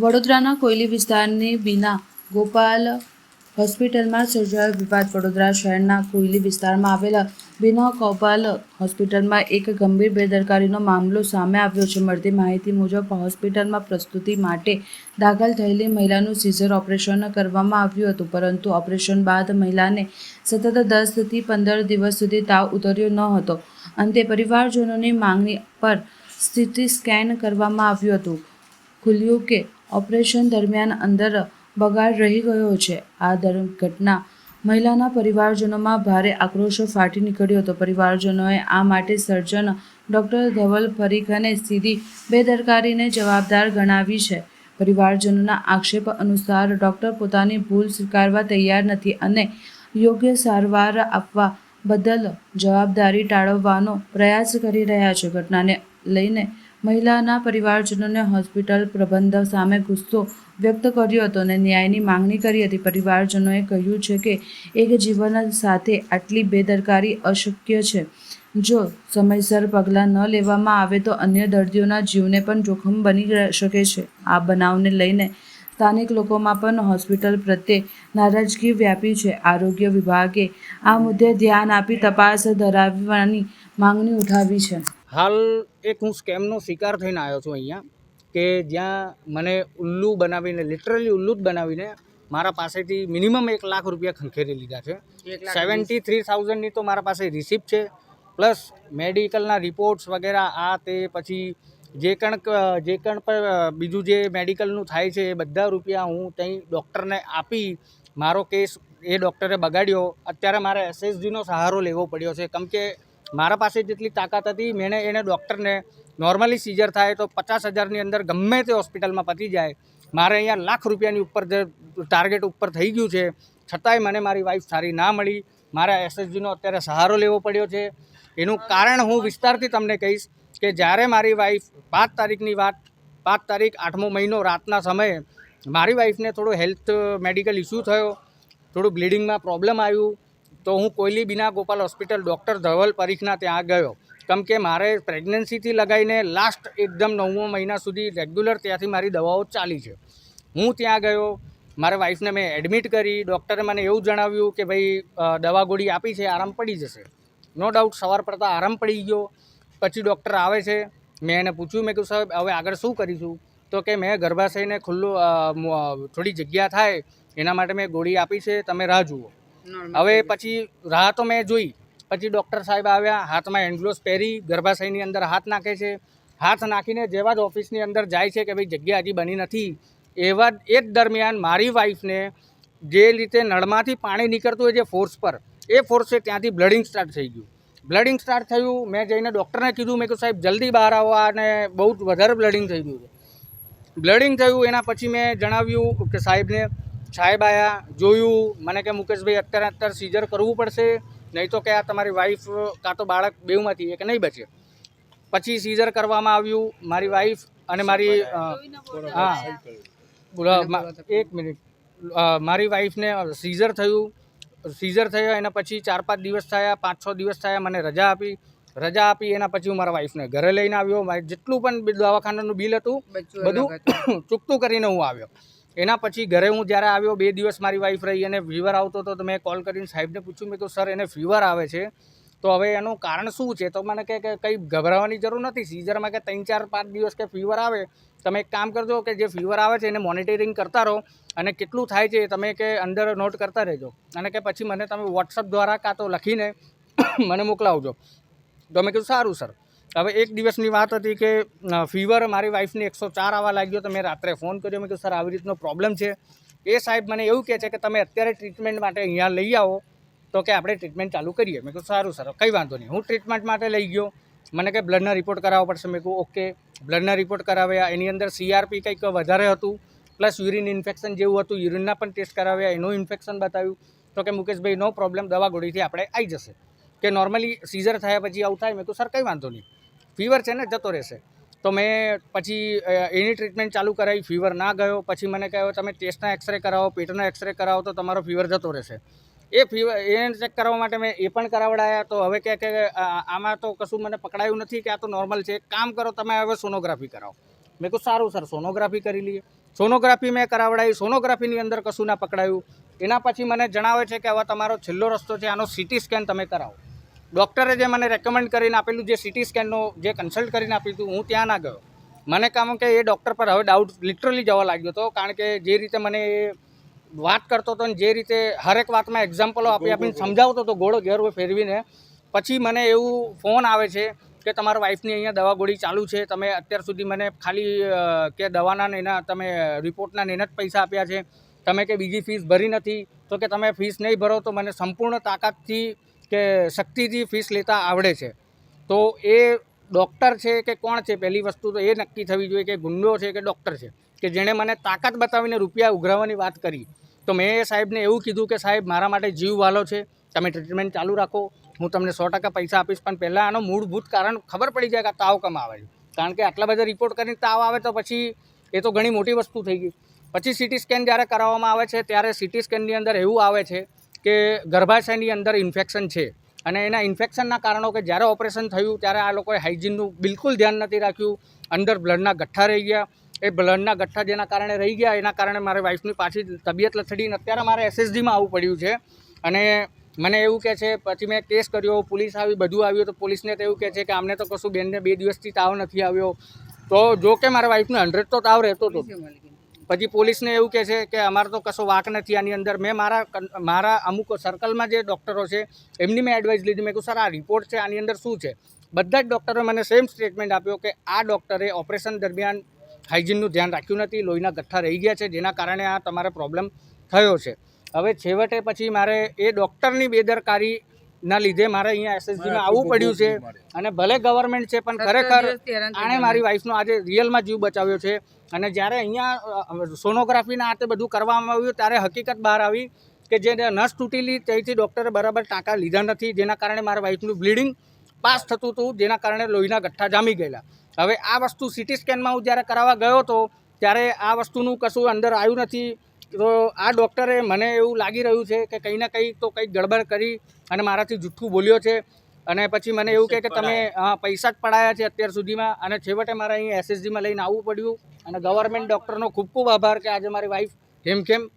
વડોદરાના કોયલી વિસ્તારની બીના ગોપાલ હોસ્પિટલમાં સર્જાયેલ વિવાદ. વડોદરા શહેરના કોયલી વિસ્તારમાં આવેલા બિના ગોપાલ હોસ્પિટલમાં એક ગંભીર બેદરકારીનો મામલો સામે આવ્યો છે. મળતી માહિતી મુજબ, હોસ્પિટલમાં પ્રસ્તુતિ માટે દાખલ થયેલી મહિલાનું સિઝર ઓપરેશન કરવામાં આવ્યું હતું, પરંતુ ઓપરેશન બાદ મહિલાને સતત દસથી પંદર દિવસ સુધી તાવ ઉતર્યો ન હતો. અંતે પરિવારજનોની માંગણી પર સ્થિતિ સ્કેન કરવામાં આવ્યું હતું. ખુલ્યું કે ઓપરેશન દરમિયાન અંદર બગાડ રહી ગયો છે. આ ઘટના મહિલાના પરિવારજનોમાં ભારે આક્રોશ ફાટી નીકળ્યો હતો. પરિવારજનોએ આ માટે સર્જન ડૉક્ટર ધવલ પરીખને સીધી બેદરકારીને જવાબદાર ગણાવી છે. પરિવારજનોના આક્ષેપ અનુસાર ડૉક્ટર પોતાની ભૂલ સ્વીકારવા તૈયાર નથી અને યોગ્ય સારવાર આપવા બદલ જવાબદારી ટાળવવાનો પ્રયાસ કરી રહ્યા છે. ઘટનાને લઈને મહિલાના પરિવારજનોને હોસ્પિટલ પ્રબંધ સામે ગુસ્સો વ્યક્ત કર્યો હતો અને ન્યાયની માંગણી કરી હતી. પરિવારજનોએ કહ્યું છે કે એક જીવન સાથે આટલી બેદરકારી અશક્ય છે. જો સમયસર પગલાં ન લેવામાં આવે તો અન્ય દર્દીઓના જીવને પણ જોખમ બની શકે છે. આ બનાવને લઈને સ્થાનિક લોકોમાં પણ હોસ્પિટલ પ્રત્યે નારાજગી વ્યાપી છે. આરોગ્ય વિભાગે આ મુદ્દે ધ્યાન આપી તપાસ ધરાવવાની માંગણી ઉઠાવી છે. હાલ એક હું સ્કેમનો શિકાર થઈને આવ્યો છું અહીંયા કે જ્યાં મને ઉલ્લુ બનાવીને લિટરલી ઉલ્લુ જ બનાવીને મારા પાસેથી મિનિમમ એક લાખ રૂપિયા ખંખેરી લીધા છે. સેવન્ટી થ્રી થાઉઝન્ડની તો મારા પાસે રિસિપ્ટ છે પ્લસ મેડિકલના રિપોર્ટ્સ વગેરે આ તે પછી જે કણ જે કણ પણ બીજું જે મેડિકલનું થાય છે એ બધા રૂપિયા હું ત્યાં ડૉક્ટરને આપી મારો કેસ એ ડૉક્ટરે બગાડ્યો. અત્યારે મારે એસએસજીનો સહારો લેવો પડ્યો છે. કેમ કે મારા પાસે જેટલી તાકાત હતી મેણે એને ડૉક્ટરને નોર્મલી સીઝર થાય તો પચાસ હજારની અંદર ગમે તે હોસ્પિટલમાં પતી જાય, મારે અહીંયા લાખ રૂપિયાની ઉપર જે ટાર્ગેટ ઉપર થઈ ગયું છે, છતાંય મને મારી વાઈફ સારી ના મળી. મારા એસએસજીનો અત્યારે સહારો લેવો પડ્યો છે. એનું કારણ હું વિસ્તારથી તમને કહીશ કે જ્યારે મારી વાઈફ પાંચ તારીખની વાત, પાંચ તારીખ આઠમો મહિનો રાતના સમયે મારી વાઈફને થોડો હેલ્થ મેડિકલ ઇસ્યુ થયો, થોડું બ્લીડિંગમાં પ્રોબ્લેમ આવ્યું તો હું કોયલી બીના ગોપાલ હોસ્પિટલ ડૉક્ટર ધવલ પરીખના ત્યાં ગયો. કેમ કે મારે પ્રેગ્નન્સીથી લગાવીને લાસ્ટ એકદમ નવમો મહિના સુધી રેગ્યુલર ત્યાંથી મારી દવાઓ ચાલી છે. હું ત્યાં ગયો, મારા વાઈફને મેં એડમિટ કરી, ડૉક્ટરે મને એવું જણાવ્યું કે ભાઈ દવા ગોળી આપી છે, આરામ પડી જશે. નો ડાઉટ, સવાર પડતા આરામ પડી ગયો. પછી ડૉક્ટર આવે છે, મેં એને પૂછ્યું, મેં કહ્યું સાહેબ, હવે આગળ શું કરીશું? તો કે, મેં ગર્ભાશયને ખુલ્લું થોડી જગ્યા થાય, એના માટે મેં ગોળી આપી છે, તમે રાહ જુઓ. હવે પછી રાહ તો મેં જોઈ. પછી ડૉક્ટર સાહેબ આવ્યા હાથમાં હેન્ડગ્લોવ્સ પહેરી ગર્ભાશયની અંદર હાથ નાખે છે. હાથ નાખીને જેવા જ ઓફિસની અંદર જાય છે કે ભાઈ જગ્યા હજી બની નથી. એવા જ- એ જ દરમિયાન મારી વાઈફને જે રીતે નળમાંથી પાણી નીકળતું હોય છે ફોર્સ પર એ ફોર્સે ત્યાંથી બ્લડિંગ સ્ટાર્ટ થઈ ગયું. બ્લડિંગ સ્ટાર્ટ થયું મેં જઈને ડૉક્ટરને કીધું મેં કહ્યું સાહેબ જલ્દી બહાર આવો અને બહુ જ વધારે બ્લડિંગ થઈ ગયું છે. બ્લડિંગ થયું એના પછી મેં જણાવ્યું કે સાહેબને સાહેબ આયા જોયું. મને કે મુકેશભાઈ અત્યારે અત્યારે સીઝર કરવું પડશે. નહીં તો કે આ તમારી વાઈફ કાં તો બાળક બેઉમાંથી એક નહીં બચે. પછી સીઝર કરવામાં આવ્યું. મારી વાઈફ અને મારી હા. એક મિનિટ. મારી વાઈફને સીઝર થયું. સીઝર થયો એના પછી ચાર પાંચ દિવસ થયા પાંચ છ દિવસ થયા મને રજા આપી. રજા આપી એના પછી હું મારા વાઈફને ઘરે લઈને આવ્યો. મારે જેટલું પણ દવાખાનાનું બિલ હતું બધું ચૂકતું કરીને હું આવ્યો. એના પછી ઘરે હું જ્યારે આવ્યો, બે દિવસ મારી વાઈફ રહી અને ફીવર આવતો હતો, તો મેં કોલ કરીને સાહેબને પૂછ્યું, મેં તો સર એને ફીવર આવે છે. તો હવે એનું કારણ શું છે? તો મને કે કંઈ ગભરાવાની જરૂર નથી. સીઝરમાં કે ત્રણ, ચાર, પાંચ દિવસ કે ફીવર આવે, તમે એક કામ કરજો કે જે ફીવર આવે છે એને મોનિટરિંગ કરતા રહો અને કેટલું થાય છે તમે કે અંદર નોટ કરતા રહેજો. અને કે પછી મને તમે વોટ્સઅપ દ્વારા કાં તો લખીને મને મોકલાવજો. તો મેં કીધું, સારું સર હવે એક દિવસની વાત હતી કે ફીવર મારી વાઈફને એકસો ચાર આવવા લાગ્યો તો મેં રાત્રે ફોન કર્યો. મેં કીધું, સર, આવી રીતનો પ્રોબ્લેમ છે. એ સાહેબ મને એવું કહે છે કે, તમે અત્યારે ટ્રીટમેન્ટ માટે અહીંયા લઈ આવો તો કે આપણે ટ્રીટમેન્ટ ચાલુ કરીએ. મેં કહ્યું સારું, સર, કંઈ વાંધો નહીં. હું ટ્રીટમેન્ટ માટે લઈ ગયો. મને કે બ્લડના રિપોર્ટ કરાવવા પડશે. મેં કહ્યું ઓકે બ્લડના રિપોર્ટ કરાવ્યા એની અંદર સીઆરપી કંઈક વધારે હતું, પ્લસ યુરિન ઇન્ફેક્શન જેવું હતું. યુરિનના પણ ટેસ્ટ કરાવ્યા એનું ઇન્ફેક્શન બતાવ્યું. તો કે, મુકેશભાઈ નો પ્રોબ્લેમ દવા ગોળીથી આપણે આવી જશે. કે નોર્મલી સીઝર થયા પછી આવું થાય. મેં કહું સર, કંઈ વાંધો નહીં. ફીવર છે ને જતો રહેશે. તો મેં પછી એની ટ્રીટમેન્ટ ચાલુ કરાવી, ફીવર ના ગયો. પછી મને કહ્યું તમે ટેસ્ટના એક્સરે કરાવો, પેટના એક્સરે કરાવો, તો તમારો ફીવર જતો રહેશે. એ ફીવર, એને ચેક કરવા માટે મેં એ પણ કરાવડાયા. તો હવે કહે કે આમાં તો કશું મને પકડાયું નથી કે આ તો નોર્મલ છે. કામ કરો, તમે હવે સોનોગ્રાફી કરાવો. મેં કહું સારું સર, સોનોગ્રાફી કરી લઈએ. સોનોગ્રાફી મેં કરાવડાવી. સોનોગ્રાફીની અંદર કશું ના પકડાયું. એના પછી મને જણાવે છે કે, હવે તમારો છેલ્લો રસ્તો છે, આનો સિટી સ્કેન તમે કરાવો. ડૉક્ટરે જે મને રેકમેન્ડ કરીને આપેલું, જે સિટી સ્કેનનું જે કન્સલ્ટ કરીને આપ્યું હતું, હું ત્યાં ના ગયો. મને કામ કે એ ડૉક્ટર પર હવે ડાઉટ લિટરલી જવા લાગ્યો હતો, કારણ કે જે રીતે મને એ વાત કરતો હતો ને જે રીતે હરેક વાતમાં એક્ઝામ્પલો આપી આપીને સમજાવતો હતો, ગોળો ઘેર ફેરવીને. પછી મને એવું ફોન આવે છે કે તમારા વાઈફની અહીંયા દવા ગોળી ચાલુ છે, તમે અત્યાર સુધી મને ખાલી કે દવાના ને એના, તમે રિપોર્ટના ને જ પૈસા આપ્યા છે. તમે કે બીજી ફીસ ભરી નથી, તો કે તમે ફીસ નહીં ભરો તો મને સંપૂર્ણ તાકાતથી કે શક્તિથી ફીસ લેતા આવડે છે. તો એ ડૉક્ટર છે કે કોણ છે? પહેલી વસ્તુ તો એ નક્કી થવી જોઈએ કે ગુંડો છે કે ડૉક્ટર છે. કે જેણે મને તાકાત બતાવીને રૂપિયા ઉઘરાવવાની વાત કરી. તો મેં એ સાહેબને એવું કીધું કે સાહેબ, મારા માટે જીવ વાલો છે. તમે ટ્રીટમેન્ટ ચાલુ રાખો. હું તમને સો ટકા પૈસા આપીશ, પણ પહેલાં આનો મૂળભૂત કારણ ખબર પડી જાય કે તાવ કમ આવે છે. કારણ કે આટલા બધા રિપોર્ટ કરીને તાવ આવે તો પછી એ તો ઘણી મોટી વસ્તુ થઈ ગઈ. પછી સિટી સ્કેન જ્યારે કરાવવામાં આવે છે, ત્યારે સિટી સ્કેનની અંદર એવું આવે છે કે ગર્ભાશયની અંદર ઇન્ફેક્શન છે અને એના ઇન્ફેક્શનના કારણો કે જ્યારે ઓપરેશન થયું ત્યારે આ લોકોએ હાઇજીનનું બિલકુલ ધ્યાન નથી રાખ્યું. અંદર બ્લડના ગઠ્ઠા રહી ગયા. એ બ્લડના ગઠ્ઠા જેના કારણે રહી ગયા, એના કારણે મારે વાઈફની પાછી તબિયત લથડીને અત્યારે મારે એસએસડીમાં આવવું પડ્યું છે. અને મને એવું કહે છે, પછી મેં કેસ કર્યો, પોલીસ આવી, બધું આવ્યું તો પોલીસને તો એવું કહે છે કે આમને તો કશું બેનને બે દિવસથી તાવ નથી આવ્યો. તો જો કે મારા વાઈફને હંડ્રેડ તો તાવ રહેતો હતો પછી પોલીસને એવું કહે છે કે અમારે તો કશો વાક નથી આની અંદર. મેં મારા મારા અમુક સર્કલમાં જે ડૉક્ટરો છે, એમની મેં એડવાઇસ લીધી. મેં કહ્યું સર, આ રિપોર્ટ છે, આની અંદર શું છે? બધા જ ડૉક્ટરોએ મને સેમ સ્ટેટમેન્ટ આપ્યો કે આ ડૉક્ટરે ઓપરેશન દરમિયાન હાઇજીનનું ધ્યાન રાખ્યું નથી, લોહીના ગઠ્ઠા રહી ગયા છે, જેના કારણે આ તમારે પ્રોબ્લેમ થયો છે. હવે છેવટે પછી મારે એ ડૉક્ટરની બેદરકારીના લીધે મારે અહીંયા એસએસજીમાં આવવું પડ્યું છે. અને ભલે ગવર્મેન્ટ છે પણ ખરેખર આણે મારી વાઈફનો આજે રિયલમાં જીવ બચાવ્યો છે. અને જ્યારે અહીંયા સોનોગ્રાફીના હાથે બધું કરવામાં આવ્યું ત્યારે હકીકત બહાર આવી કે જે નસ તૂટેલી તેથી ડૉક્ટરે બરાબર ટાંકા લીધા નથી જેના કારણે મારા વાઈફનું બ્લીડિંગ પાસ થતું હતું જેના કારણે લોહીના ગઠ્ઠા જામી ગયેલા. હવે આ વસ્તુ સિટી સ્કેનમાં હું જ્યારે કરાવવા ગયો હતો ત્યારે આ વસ્તુનું કશું અંદર આવ્યું નથી. તો આ ડૉક્ટરે મને એવું લાગી રહ્યું છે કે કંઈ ના કંઈ તો કંઈક ગડબડ કરી અને મારાથી જૂઠું બોલ્યો છે. અને પછી મને એવું કહે કે તમે પૈસા જ પડાયા. છે અત્યાર સુધીમાં. અને છેવટે મારે અહીં એસએસજીમાં લઈને આવવું પડ્યું. અને ગવર્મેન્ટ ડૉક્ટરનો ખૂબ ખૂબ આભાર કે આજે મારી વાઈફ હેમખેમ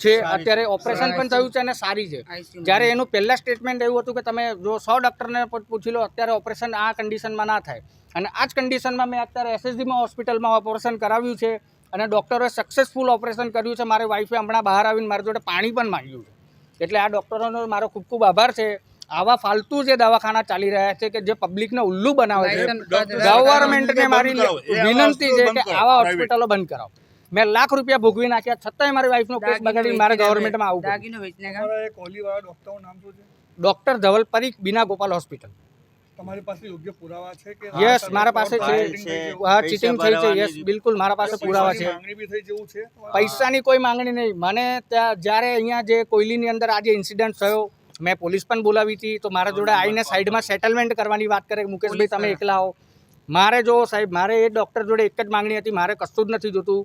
છે. અત્યારે ઓપરેશન પણ થયું છે અને સારી છે. જ્યારે એનું પહેલાં સ્ટેટમેન્ટ એવું હતું કે તમે જો સો ડૉક્ટરને પૂછી લો અત્યારે ઓપરેશન આ કન્ડિશનમાં ના થાય. અને આ જ કન્ડિશનમાં મેં અત્યારે એસએસજીમાં હોસ્પિટલમાં ઓપરેશન કરાવ્યું છે. અને ડૉક્ટરોએ સક્સેસફુલ ઓપરેશન કર્યું છે. મારી વાઈફે હમણાં બહાર આવીને મારી જોડે પાણી પણ માંગ્યું છે. એટલે આ ડૉક્ટરોનો મારો ખૂબ ખૂબ આભાર છે. આવા ફાલતુ જે દવાખાના ચાલી રહ્યા છે કે જે પબ્લિકને ઉલ્લુ બનાવે છે ગવર્મેન્ટને મારી વિનંતી છે કે આવા હોસ્પિટલો બંધ કરાવો. મેં લાખ રૂપિયા ભોગવી નાખ્યા છતાંય મારી વાઈફનો કેસ બગાડી મારે ગવર્મેન્ટમાં છે? Doctor Dhaval Parikh Bina Gopal hospital. તમારી પાસે યોગ્ય પુરાવા છે કે યસ મારા પાસે છે. cheating થઈ ગયું? હા ચીટિંગ થઈ છે. યસ બિલકુલ મારા પાસે પુરાવા છે. પૈસાની માંગણી બી થઈ જેવું છે? પૈસાની કોઈ માંગણી નહીં. મને ત્યાં જ્યારે અહીંયા જે કોયલીની અંદર આજે ઇન્સિડન્ટ થયો મેં પોલીસ પણ બોલાવી હતી. તો મારા જોડે આવીને સાઈડમાં સેટલમેન્ટ કરવાની વાત કરે. મુકેશભાઈ તમે એકલા આવો. મારે જો સાહેબ મારે એ ડૉક્ટર જોડે એક જ માંગણી હતી. મારે કશું જ નથી જોતું.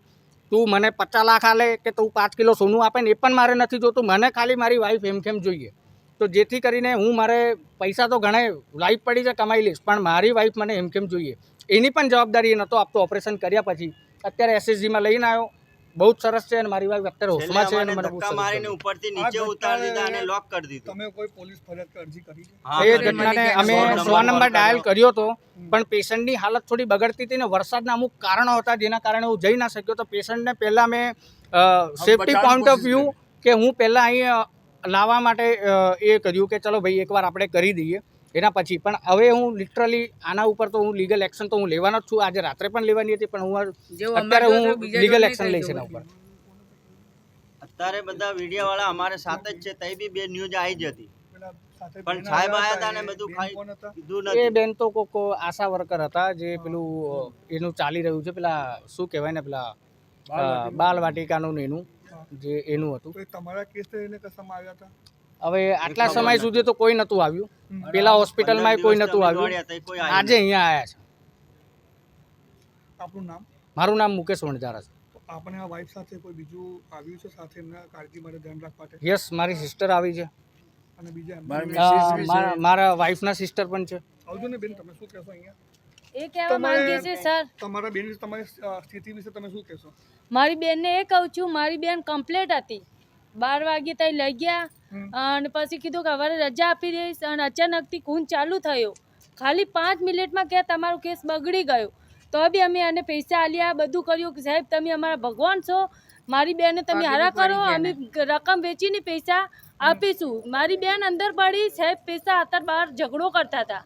તું મને પચાસ લાખ આલે કે તું પાંચ કિલો સોનું આપે ને એ પણ મારે નથી જોતું. મને ખાલી મારી વાઈફ એમ કેમ જોઈએ? તો જેથી કરીને હું મારે પૈસા તો ઘણા લાઈફ પડી છે કમાઈ લઈશ પણ મારી વાઈફ મને એમ કેમ જોઈએ? એની પણ જવાબદારી એ નહોતો આપતો ઓપરેશન કર્યા પછી. અત્યારે એસએસજીમાં લઈને આવ્યો. બહુ જ સરસ છે અને મારી વાઈફ અત્યારે હોશમાં છે અને મને બહુ મારીને ઉપરથી નીચે ઉતારી દીધા અને લોક કરી દીધું. તમે કોઈ પોલીસ ફરિયાદ અરજી કરી એ ઘટનાને અમે ગયા. સો નંબર ડાયલ કર્યો હતો પણ પેશન્ટની હાલત થોડી બગડતી હતી ને વરસાદના અમુક કારણો હતા જેના કારણે હું જઈ ના શક્યો. તો પેશન્ટને પહેલાં મેં સેફટી પોઈન્ટ ઓફ વ્યૂ કે હું પહેલાં અહીં લાવવા માટે એ કર્યું કે ચલો ભાઈ એકવાર આપણે કરી દઈએ. એના પછી પણ હવે હું લિટરલી આના ઉપર તો હું લીગલ એક્શન તો હું લેવાનો જ છું. આજે રાત્રે પણ લેવાની હતી પણ હું અત્યારે હું લીગલ એક્શન લઈશ એના ઉપર. અત્યારે બધા મીડિયા વાળા અમારે સાથે જ છે તઈ બી બે ન્યૂઝ આવી જ હતી. પેલા પણ બેન સાહેબ આયા હતા ને બધું ખાઈ- કોણ હતા? એ બેન તો કોક આશા વર્કર હતા જે પેલું એનું ચાલી રહ્યું છે પેલા શું કહેવાય ને પેલા બાલ વાટિકાનું ને એનું. જે એનું હતું. તો તમારા કેસ એને કસામાં આવ્યા હતા? હવે આટલા સમય સુધી તો કોઈ નહોતું આવ્યું. પેલા હોસ્પિટલમાં કોઈ નહોતું આવ્યું. આજે અહીંયા આવ્યા છે. આપનું નામ? મારું નામ મુકેશ વણજારા છે. તો આપણે આ વાઈફ સાથે કોઈ બીજું આવ્યું છે? સાથે એમના કાળજી માટે ધ્યાન રાખવા માટે? યસ મારી સિસ્ટર આવી છે. અને બીજા મારા- વાઇફના સિસ્ટર પણ છે. આવજો ને બેન તમે શું કહેશો અહીંયા? એ કહેવા માંગીએ છે સર. તમારા બેન તમારી સ્થિતિ વિશે તમે શું કહેશો? મારી બેનને એ કહું છું મારી બેન કમ્પ્લેટ હતી. બાર વાગે ત્યાં લઈ ગયા અને પછી કીધું કે હવે રજા આપી દઈશ અને અચાનકથી ખૂન ચાલુ થયો. ખાલી પાંચ મિનિટમાં કે તમારો કેસ બગડી ગયો. તો બી અમે એને પૈસા આલ્યા બધું કર્યું કે સાહેબ તમે અમારા ભગવાન છો. મારી બેનને તમે હારા કરો અમે રકમ વેચીને પૈસા આપીશું. મારી બેન અંદર પડી સાહેબ પૈસા અત્યારે બહાર ઝઘડો કરતા હતા.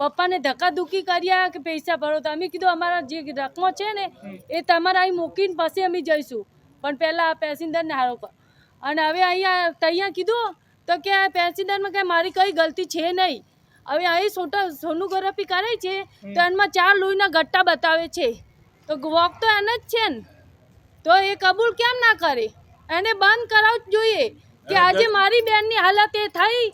પપ્પાને ધક્કાધુક્કી કર્યા કે પૈસા ભરો. તો અમે કીધું અમારા જે રકમો છે ને એ તમારે અહીં મૂકીને પછી અમે જઈશું. પણ પહેલાં આ પેસેન્જરને હારો કર. અને હવે અહીંયા તૈયાર કીધું તો કે આ પેસેન્જરમાં કે મારી કઈ ગલતી છે નહીં. હવે અહીં સોટા સોનોગ્રાફી કરે છે તો એમાં ચાર લોહીના ગટ્ટા બતાવે છે. તો વોક તો એને જ છે ને. તો એ કબૂલ કેમ ના કરે? એને બંધ કરાવવું જોઈએ કે આજે મારી બેનની હાલત એ થઈ.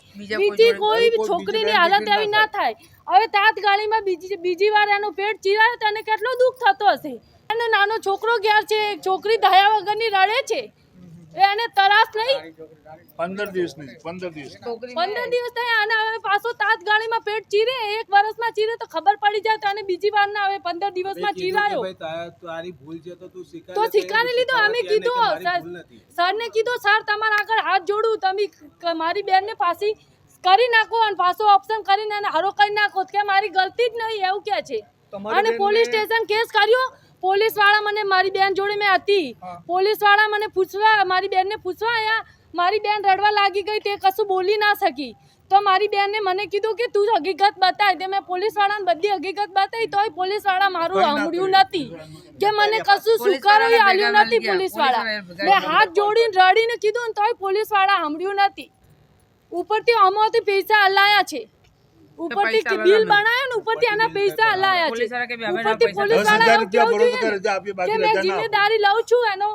બીજી કોઈ છોકરીની હાલત એવી ના થાય. હવે તાત્કાલિકમાં બીજી બીજી વાર એનું પેટ ચીરાય તો એને કેટલો દુઃખ થતો હશે? અને નાનો છોકરો ઘેર છે? એક છોકરી દયા વગરની રડે છે? એને તરાસ નહીં? પંદર દિવસની પંદર દિવસ. પંદર દિવસ થયા અને હવે પાછો તાત્કાલિકમાં પેટ ચીરે એક વર્ષમાં ચીરે તો ખબર પડી જાય તો અને બીજી વાર ના હવે પંદર દિવસમાં ચીરાયો. તારી ભૂલ છે તો તું સ્વીકાર તો સ્વીકારી લીધો અમે કીધું સર- સરને કીધું સર તમારા આગળ હાથ જોડું તમે મારી બેનને ફાંસી કરી નાખો અને પાછો ઓપ્શન કરીને એને હારો કરી નાખો. કે મારી ગલતી જ નહીં એવું કે છે. અને પોલીસ સ્ટેશન કેસ કર્યો? પોલીસવાળા મને મારી બેન જોડે મેં હતી. પોલીસવાળા મને પૂછવા મારી બેનને પૂછવા આયા. મારી બેન રડવા લાગી ગઈ તે કશું બોલી ના શકી. તો મારી બેનને મને કીધું કે તું હકીકત બતાય. તે મેં પોલીસ વાળાને બધી હકીકત બતાવી તોય પોલીસવાળા મારું સાંભળ્યું નથી. કે મને કશું સ્વીકારો આવ્યું નથી પોલીસવાળા મેં હાથ જોડીને રડીને કીધું ને તોય પોલીસવાળા સાંભળ્યું નથી. ઉપરથી આમાંથી પૈસા હલાયા છે. ઉપરથી બિલ બનાવ્યો ને ઉપરથી આના પૈસા હલાયા છે. ઉપરથી પોલીસવાળા હજાર એવું રૂપિયા કેવું જોઈએ રજા આપીએ ને કે મેં જિમ્મેદારી લઉં છું એનો.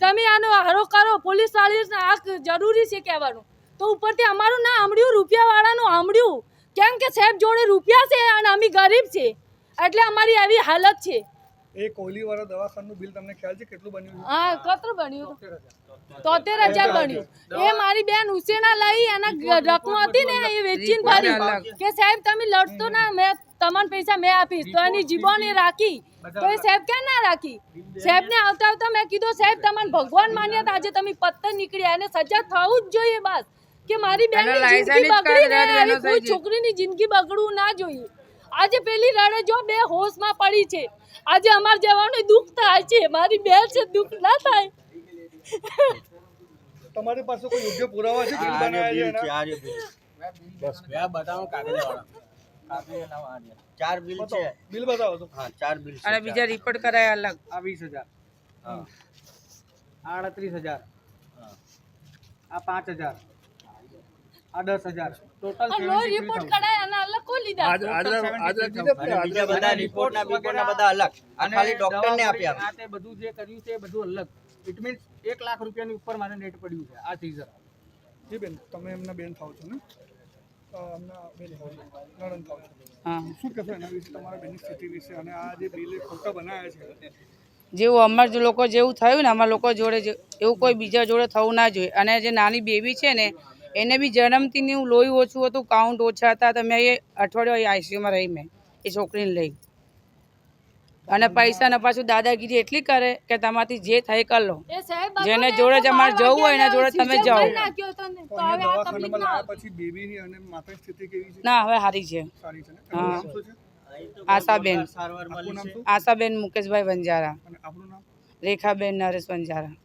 તમે આનો હરો કરો પોલીસ વાળી આ જરૂરી છે કહેવાનું. તો ઉપરથી અમારું ના આંબળ્યું રૂપિયા વાળાનું આંબળ્યું કેમ કે સાહેબ જોડે રૂપિયા છે અને અમે ગરીબ છે. એટલે અમારી આવી હાલત છે. એ કોહલીવાળા દવાખાનું બિલ તમને ખ્યાલ છે કેટલું બન્યું હા કેટલું બન્યું તોતેર હજાર બન્યું. એ મારી બેન ઉસેના લઈ એના રકમ હતી ને એ વેચીને ભરી કે સાહેબ તમે લડતો ના મેં તમને પૈસા મેં આપીશ. તો એની જીબોન રાખી. તો એ સાહેબ ક્યાં ના રાખી? સાહેબ ને આવતા આવતા મેં કીધું સાહેબ તમને ભગવાન માન્યા આજે તમે પત્તર નીકળ્યા એને સજા થવું જ જોઈએ બસ. કે મારી બેનની જિંદગી બગડી ને એવી કોઈ છોકરીની જિંદગી બગડવું ના જોઈએ. આજે પેલી રડે જો બે હોશમાં પડી છે. આજે અમાર જવાનું દુઃખ થાય છે. મારી બેન છે દુઃખ ના થાય. તમારી પાસે કોઈ યોગ્ય પુરાવા છે બિલ બનાવ્યા છે આ બસ બે બતાવો કાગળ. ચાર બિલ છે. બિલ બતાવો તો. હા ચાર બિલ છે અને બીજા રિપોર્ટ કરાયા અલગ. આ વીસ હજાર. હા. આ અડત્રીસ હજાર. હા. આ પાંચ હજાર. આ દસ હજાર. ટોટલ આ લોહી રિપોર્ટ કરાયા અને અલગ બધા અલગ. આ ખાલી આપ્યા. આ તે બધું જે કર્યું છે એ બધું અલગ. ઇટ મીન્સ એક લાખ રૂપિયાની ઉપર મારે નેટ પડ્યું છે આ સીઝર જી બેન તમે એમના બેન થાવ છો ને? એમના બેન થાવ નણંદ થાવ છો. હા. શું કહેશો એના વિશે તમારા બેનની સ્થિતિ વિશે અને આ જે બિલ ખોટા બનાવ્યા છે? જેવું અમાર જે લોકો જેવું થયું ને અમારા લોકો જોડે જે- એવું કોઈ બીજા જોડે થવું ના જોઈએ. અને જે નાની બેબી છે ને એને બી જન્મથી હું લોહી ઓછું હતું કાઉન્ટ ઓછા હતા. તો મેં એ અઠવાડિયું આઈસીયુમાં રહી મેં એ છોકરીને લઈ. અને પૈસાને પાછું દાદાગીરી એટલી કરે કે તમારથી જે થાય કર લો. જેને જોડે જ અમારે જવું હોય એના જોડે તમે જાઓ. ને હવે અહીંયા આ તકલીફ દવાખાનામાં ના લાવ્યા પછી બેબીની અને માતાની સ્થિતિ કેવી છે? ના હવે સારી છે. સારી છે ને? હા. આશાબેન. આશાબેન મુકેશભાઈ વંજારા. અને આપણું નામ? રેખાબેન નરેશ વંજારા.